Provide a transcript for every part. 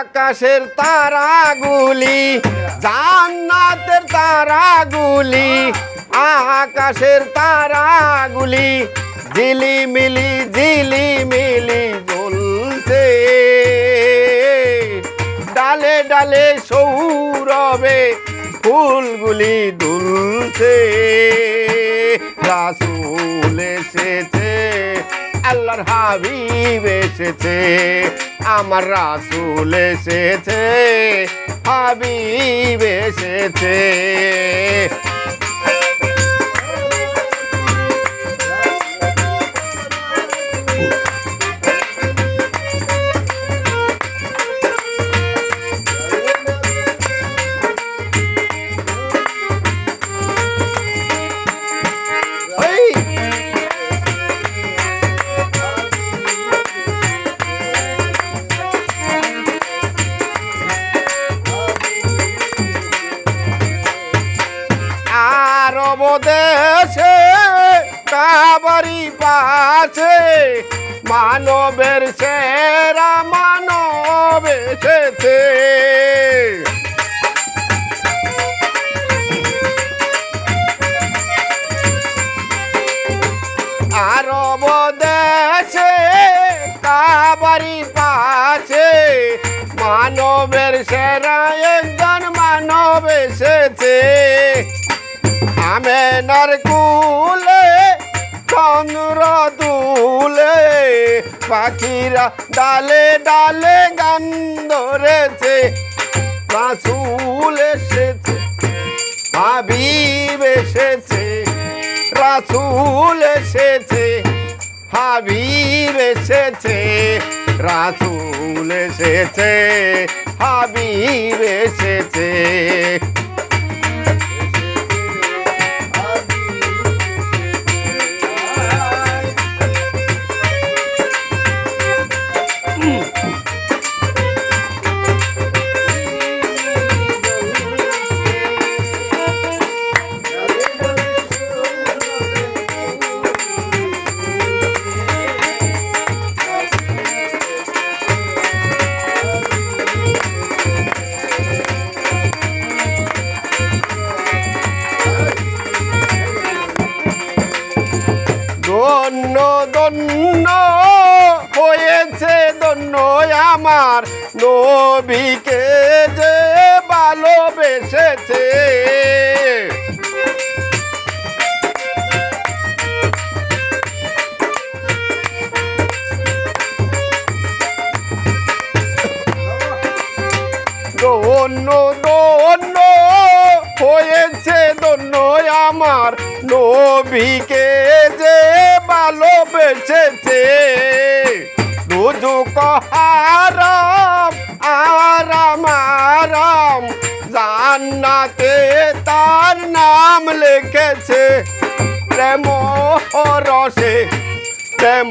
আকাশের তারাগুলি, জান্নাতের তারাগুলি, আকাশের তারাগুলি, ঝিলিমিলি ঝিলিমিলি জ্বলছে। ডালে ডালে সৌরবে ফুলগুলি দুলছে। রাসুল এসেছে। আল্লাহর হাবিব এসেছে আমার রাসুল এসেছে হাবিব এসেছে। দেশে কাবারি পাশে। মানবের সেরা মানব এসেছে। আরব দেশে কাবারি পাশে। মানবের সেরা একজন মানব এসেছে। আমেনার কুলে চন্দ্র দুলে, পাখিরা ডালে ডালে গান ধরেছে রাসুল এসেছে হাবিব এসেছে রাসুল এসেছে, হাবিব এসেছে রাসুল এসেছে, হাবিব এসেছে। ধন্য ধন্য হয়েছে ধন্য আমার নবীকে যে ভালোবেসেছে। ধন্য ধন্য হয়েছে ধন্য আমার নবীকে যে ভালোবেসেছে দুজুক আরাম আরাম জান্নাতে তার নাম লিখেছে। প্রেম রসে প্রেম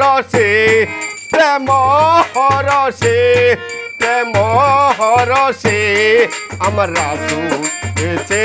রসে প্রেম রসে প্রেম রসে আমার রাসুল এসেছে।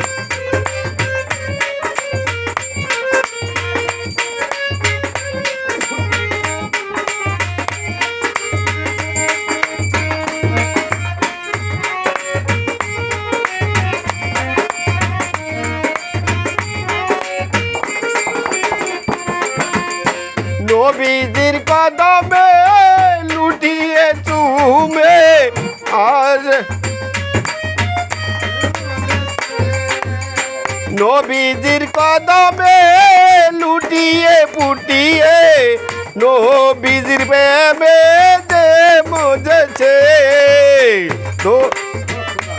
নবীজির কদমে লুটিয়ে চুমে, আজ নবীজির কদমে লুটিয়ে পুটিয়ে নবীজির প্রেমে যে মজেছে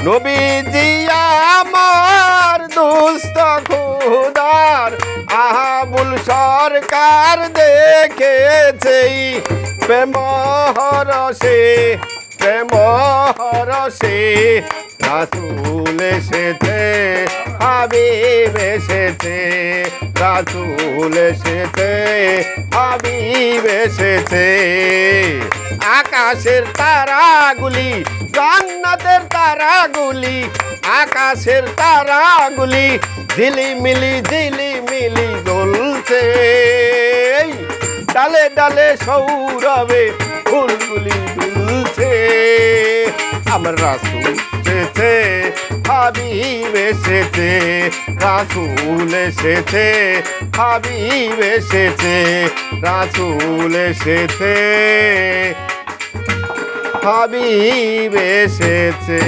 নবীজি আমার সরকার দেখেছে প্রেম হরসে প্রেম হরসে রাসুল এসেছে, হাবিব এসেছে। রাসুল এসেছে, হাবিব এসেছে। আকাশের তারাগুলি তারাগুলি, আকাশের তারাগুলি, ঝিলিমিলি ঝিলিমিলি জ্বলছে। ডালে ডালে সৌরভে ফুলগুলি দুলছে। আমার রাসুল এসেছে, হাবিব এসেছে, রাসুল এসেছে, হাবিব এসেছে, রাসুল এসেছে। হাবিব এসেছে।